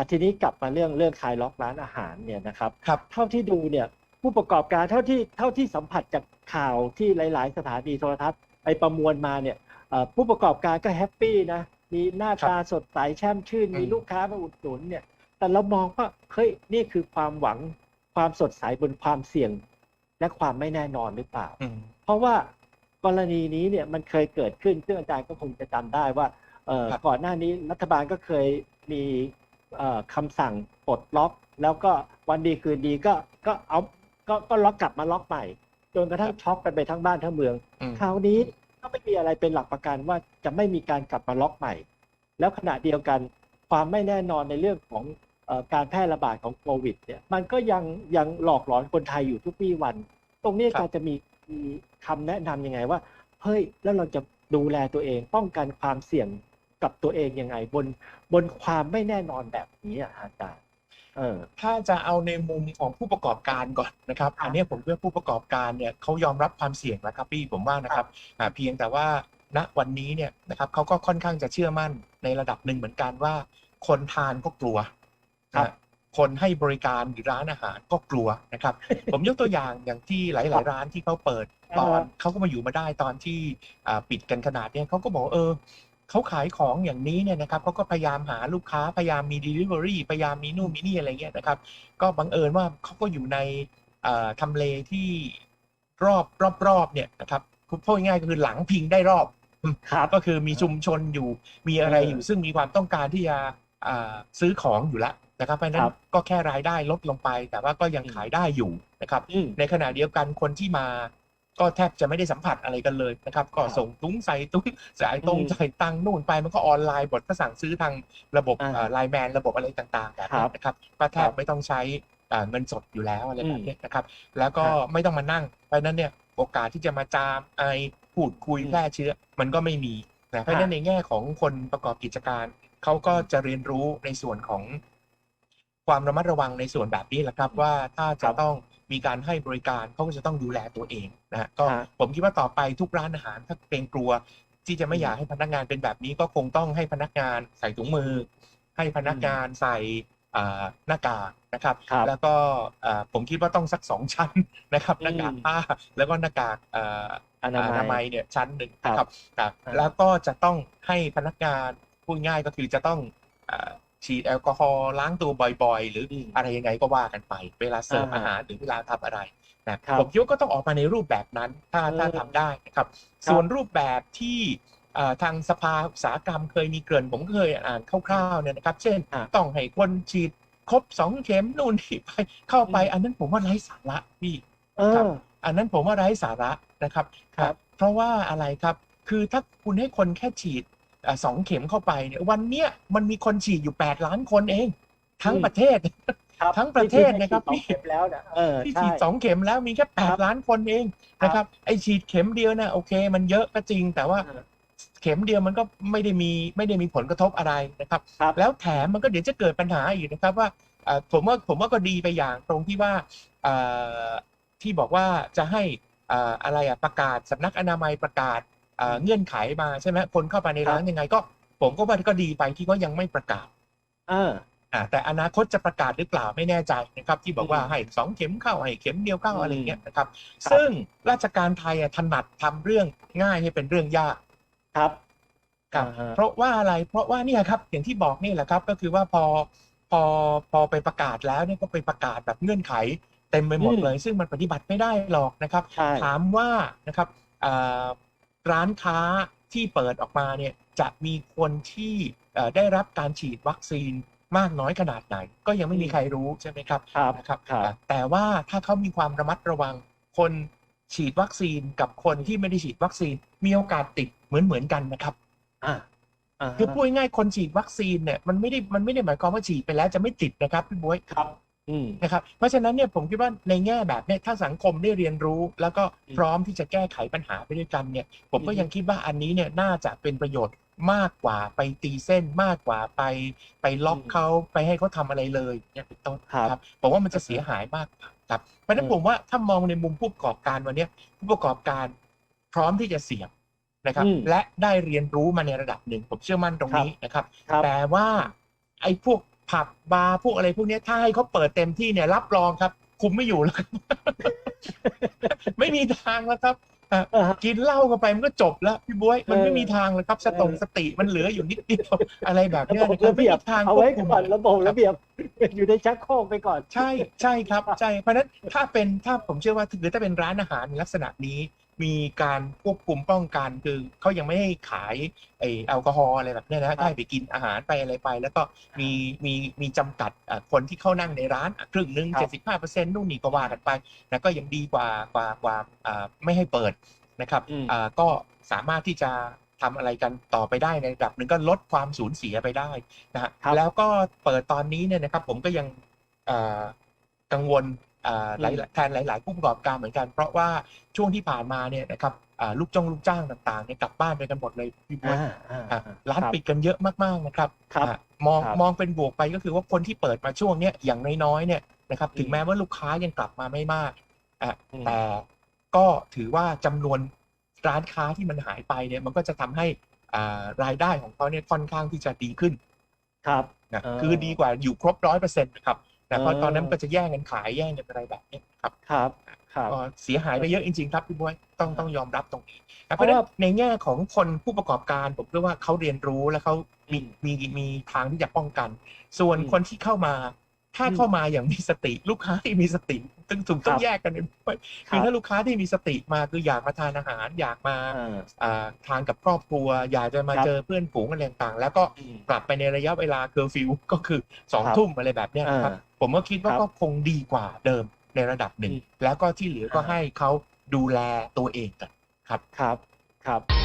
าทีนี้กลับมาเรื่องเรื่องคลายล็อกร้านอาหารเนี่ยนะครับครับเท่าที่ดูเนี่ยผู้ประกอบการเท่าที่เท่าที่สัมผัสจากข่าวที่หลาย ๆ สถานีโทรทัศน์ไปประมวลมาเนี่ยเอ่อผู้ประกอบการก็แฮปปี้นะมีหน้าตาสดใสแช่มชื่นอืมมีลูกค้ามาอุดหนุนเนี่ย แต่เรามองว่าเฮ้ยนี่คือความหวังความสดใสบนความเสี่ยง และความไม่แน่นอนหรือเปล่าอืมเพราะว่ากรณีนี้เนี่ยมันเคยเกิดขึ้นซึ่งอาจารย์ก็คงจะจำได้ว่าเอ่อครับก่อนหน้านี้รัฐบาลก็เคยมีเอ่อ คำสั่งปลดล็อก แล้วก็วันดีคืนดีก็ก็เอาก็ก็ล็อกกลับมาล็อกใหม่จนกระทั่งช็อกกันไปทั้งบ้านทั้งเมืองอืมคราวนี้ก็ไม่มีอะไรเป็นหลักประกันว่าจะไม่มีการกลับมาล็อกใหม่ แล้วขณะเดียวกันความไม่แน่นอนในเรื่องของเออการแพร่ระบาดของโควิดเนี่ยมันก็ยังยังหลอกหลอนคนไทยอยู่ทุกวี่วัน ตรงนี้ครับการจะมีมีคำแนะนำยังไงว่า เฮ้ย แล้วเราจะดูแลตัวเองป้องกันความเสี่ยง กับตัวเองยังไง บนบนความไม่แน่นอนแบบนี้อะอาจารย์เออถ้าจะเอาในมุมของผู้ประกอบการก่อนนะครับครับอันเนี้ยผมว่าผู้ประกอบการเนี่ยเขายอมรับความเสี่ยงแล้วครับพี่ผมว่านะครับอ่าเพียงแต่ว่าณวันนี้เนี่ยนะครับเขาก็ค่อนข้างจะเชื่อมั่นในระดับหนึ่งเหมือนกันว่า คนทานก็กลัวครับนะคนให้บริการหรือร้านอาหารก็กลัวนะครับ ผมยกตัวอย่างอย่างที่หลาย ๆ ร้านที่เขาเปิดตอนเขาก็มาอยู่มาได้ตอนที่อ่าปิดกันขนาดเนี้ยเขาก็บอกว่าเออ เขาขายของอย่างนี้เนี่ยนะครับเขาก็พยายามหาลูกค้าพยายามมี delivery พยายามมีนู่นมีนี่อะไรเงี้ยนะครับ ก็บังเอิญว่าเขาก็อยู่ในเอ่อทำเลที่รอบรอบรอบเนี่ยนะครับพูดง่ายๆก็คือหลังพิงได้รอบครับก็คือมีชุมชนอยู่มีอะไรเออออยู่ซึ่งมีความต้องการที่จะอ่าซื้อของอยู่แล้วนะครับเพราะฉะนั้ครันบก็แค่รายได้ลดลงไป แต่ว่าก็ยังอืมขายได้อยู่นะครับอืมในขณะเดียวกันคนที่มา ก็แทบจะไม่ได้สัมผัสอะไรกันเลยนะครับ ก็ครับส่งตุ้งใส่ตุ้งจ่ายตรงอืมจ่ายตังค์นู่นไปมันก็ออนไลน์บทก็สั่งซื้อทางระบบอ่าไลน์แมนระบบอะไรต่างๆแบบครันี้บนะครับก็แทครับบไม่ต้องใช้อ่าเงินสดอยู่แล้วอะไรอืมแบบนี้นะครับ แล้วก็ครับไม่ต้องมานั่งเพราะฉะนั้นเนี่ยโอกาสที่จะมาจามไอพูดคุยอืมแพร่เชื้อ มันก็ไม่มีนะเพราะฉะนั้นในแง่ของคนประกอบกิจการเขาก็จะเรียนรู้ในส่วนของความระมัดระวังในส่วนแบบนี้แหละครับว่าถ้าจะครับต้อง มีการให้บริการเขาก็จะต้องดูแลตัวเองนะฮะก็ฮะผมคิดว่าต่อไปทุกร้านอาหารถ้าเกรงกลัว ที่จะไม่อยากให้พนักงานเป็นแบบนี้ก็คงต้องให้พนักงานใส่ถุงมือ ให้พนักงานใส่อ่าหน้ากากนะครับครับแล้วก็อ่าผมคิดว่าต้องสักสองชั้นนะครับอืมหน้ากากผ้าแล้วก็หน้ากากอ่าอนาอนามัมัยยเนี่ยชั้นหนึ่งครับนะครับครับอ่าแล้วก็จะต้องให้พนักงานพูดง่ายก็คือจะต้องอ่า ฉีดแอลกอฮอล์ล้างตัวบ่อยๆ หรืออมอะไรยังไงก็ว่ากันไป เวลาเสิร์ฟอ่าอาหารหรือเวลาทำอะไรนะครับผมคิดว่าก็ต้องออกมาในรูปแบบนั้น ถ้าเออถ้าทำได้นะครับครับ ส่วนรูปแบบที่อ่าทางสภาอุตสาหกรรมเคยมีเกริ่นผมก็เคยอ่านคร่าวๆเนี่ยนะครับ เช่นอ่าต้องให้คนฉีดครบสองเข็มนู่นนี่ไปเข้าไปอืมอันนั้นผมว่าไร้สาระพี่เอครับออันนั้นผมว่าไร้สาระนะครับครับ เพราะว่าอะไรครับ คือถ้าคุณให้คนแค่ฉีดอ่า สองเข็มเข้าไปเนี่ยวันเนี้ยมันมีคนฉีดอยู่8ล้านคนเอง ทั้งอืมประเทศครับทั้งประเทศนะครับที่ฉีดสองเข็มแล้วนะเออที่ใช่ฉีดสองเข็มแล้วมีแค่ครับ8ล้านคนเองนะครับไอฉีดเข็มเดียวนะโอเค มันเยอะก็จริงแต่ว่าเออเข็มเดียวมันก็ไม่ได้มีไม่ได้มีผลกระทบอะไรนะครับครับแล้วแถมมันก็เดี๋ยวจะเกิดปัญหาอีกนะครับว่าเอ่อผมว่าผมว่าก็ดีไปอย่างตรงที่ว่าเอ่อที่บอกว่าจะให้เอ่ออะไรอะประกาศสำนักอนามัยประกาศ เอ่อเงื่อนไขมาใช่ไหมคนเข้าไปในร้านยังไงก็ ผมก็ว่าก็ดีไปที่ก็ยังไม่ประกาศ เอออ่าแต่อนาคตจะประกาศหรือเปล่าไม่แน่ใจนะครับ ที่บอกว่าอืมให้สองเข็มเข้าให้เข็มเดียวเข้าอืมอะไรอย่างเงี้ยนะครับครับ ซึ่งราชการไทยอะถนัดทำเรื่องง่ายให้เป็นเรื่องยากครับครับอ่าฮะเพราะว่าอะไรเพราะว่าเนี่ยครับอย่างที่บอกนี่แหละครับ ก็คือว่าพอพอพอไปประกาศแล้วเนี่ยก็ไปประกาศแบบเงื่อนไขเต็มไปหมดอืมเลย ซึ่งมันปฏิบัติไม่ได้หรอกนะครับใช่ถามว่านะครับอ่า ร้านค้าที่เปิดออกมาเนี่ยจะมีคนที่เอ่อได้รับการฉีดวัคซีนมากน้อยขนาดไหน ก็ยังไม่มีใครรู้ใช่ไหมครับครับนะครับครับอะแต่ว่าถ้าเขามีความระมัดระวังคนฉีดวัคซีนกับคนที่ไม่ได้ฉีดวัคซีนมีโอกาสติดเหมือนเหมือนๆกันนะครับอ่าอ่าคือพูดง่ายๆคนฉีดวัคซีนเนี่ยมันไม่ได้มันไม่ได้หมายความว่าฉีดไปแล้วจะไม่ติดนะครับพี่บ๊วยครับอืม นะครับเพราะฉะนั้นเนี่ยผมคิดว่าในแง่แบบเนี้ยถ้าสังคมได้เรียนรู้ แล้วก็อืมพร้อมที่จะแก้ไขปัญหาไปด้วยกันเนี่ย ผมก็อือฮึยังคิดว่าอันนี้เนี่ยน่าจะเป็นประโยชน์มากกว่าไปตีเส้นมากกว่าไป ไปล็อกเขาไปให้เขาทำอะไรเลยเนี่ยเป็นต้นครับผมว่ามันจะเสียหายมากกว่าครับเพราะฉะนั้นเออผมว่าถ้ามองในมุมผู้ประกอบการวันเนี้ยผู้ประกอบการพร้อมที่จะเสี่ยงนะครับอืมและได้เรียนรู้มาในระดับหนึ่งผมเชื่อมั่นตรงนี้นะครับครับแต่ว่าไอ้พวก ผับบาร์พวกอะไรพวกเนี้ยถ้าให้เขาเปิดเต็มที่เนี่ย รับรองครับ คุมไม่อยู่แล้วครับไม่มีทางแล้วครับเออฮะกินเหล้าเข้าไปมันก็จบแล้วพี่บ๊วยมันไม่เออมีทางเลยครับสตงเออสติมันเหลืออยู่นิดเดียวอะไรแบบระเนี้ยบบนะครับระเบียบไม่มีทางเอาไว้ควบคุมก่อนระบบระเบียบอยู่ในชักโครกไปก่อน ใช่ใช่ครับใช่เพราะฉะนั้นถ้าเป็นถ้าผมเชื่อว่าหรือถ้าเป็นร้านอาหารในลักษณะนี้ มีการควบคุมป้องกันคือเขายังไม่ให้ขายไอแอลกอฮอล์อะไรแบบเนี้ยนะได้ไปกินอาหารไปอะไรไป แล้วก็มีมีมีจำกัดอะคนที่เข้านั่งในร้านอะครึ่งหนึ่งครัเจ็บดสิบห้าเปอร์เซ็นต์นู่นนี่ก็ว่ากันไปนะก็ยังดีกว่ากว่ากว่าอ่าไม่ให้เปิดนะครับอืมอ่าก็สามารถที่จะทำอะไรกันต่อไปได้ในระดับหนึ่งก็ลดความสูญเสียไปได้นะฮะครับแล้วก็เปิดตอนนี้เนี่ยนะครับ ผมก็ยังอ่ากังวลอ่า หลายอืมแทนหลาย ๆ ผู้ประกอบการเหมือนกัน เพราะว่าช่วงที่ผ่านมาเนี่ยนะครับอ่าลูกจ้องลูกจ้างต่างๆเนี่ยกลับบ้านไปกันหมดเลยพี่บวยอ่าอ่าอะอ่าร้านครับปิดกันเยอะมากๆนะครับครับอะมองครับมองเป็นบวกไปก็คือว่าคนที่เปิดมาช่วงเนี้ยอย่างน้อยๆเนี่ยนะครับถึงอืมแม้ว่าลูกค้ายังกลับมาไม่มากอะอืมแต่ก็ถือว่าจำนวนร้านค้าที่มันหายไปเนี่ยมันก็จะทำให้อ่ารายได้ของเขาเนี่ยค่อนข้างที่จะดีขึ้น ครับนะเออคือดีกว่าอยู่ครบร้อยเปอร์เซ็นต์นะครับ แต่เพราะเออตอนนั้นมันก็จะแย่งกันขายแย่งกันอะไรแบบเนี้ยครับครับครับก็เสียหายไปเยอะจริงๆ ครับพี่บวยต้องอ่าต้องยอมรับตรงนี้นะเพเพราะราะฉะว่านั้นในแง่ของคนผู้ประกอบการผมเชื่อว่าเขาเรียนรู้และเขามีอืมมีมีทางที่จะป้องกัน ส่วนอืมคนที่เข้ามา ถ้าอืมเข้ามาอย่างมีสติ ลูกค้าที่มีสติต้องถูกต้อคงรับแยกกันด้วยคคือรับถ้าลูกค้าที่มีสติมาคืออยากมาทานอาหาร อยากมาอ่าอ่าทานกับครอบครัว อยากจะมาครับเจอเพื่อนฝูงอะไรต่างๆ แล้วก็อืมกลับไปในระยะเวลาเคอร์ฟิวก็คือสองครับทุ่มอะไรแบบเนี้ยนะครับอ่าผมก็คิดว่าครับก็คงดีกว่าเดิมในระดับหนึ่งอืมแล้วก็ที่เหลือก็อ่าให้เขาดูแลตัวเองกันครับครับ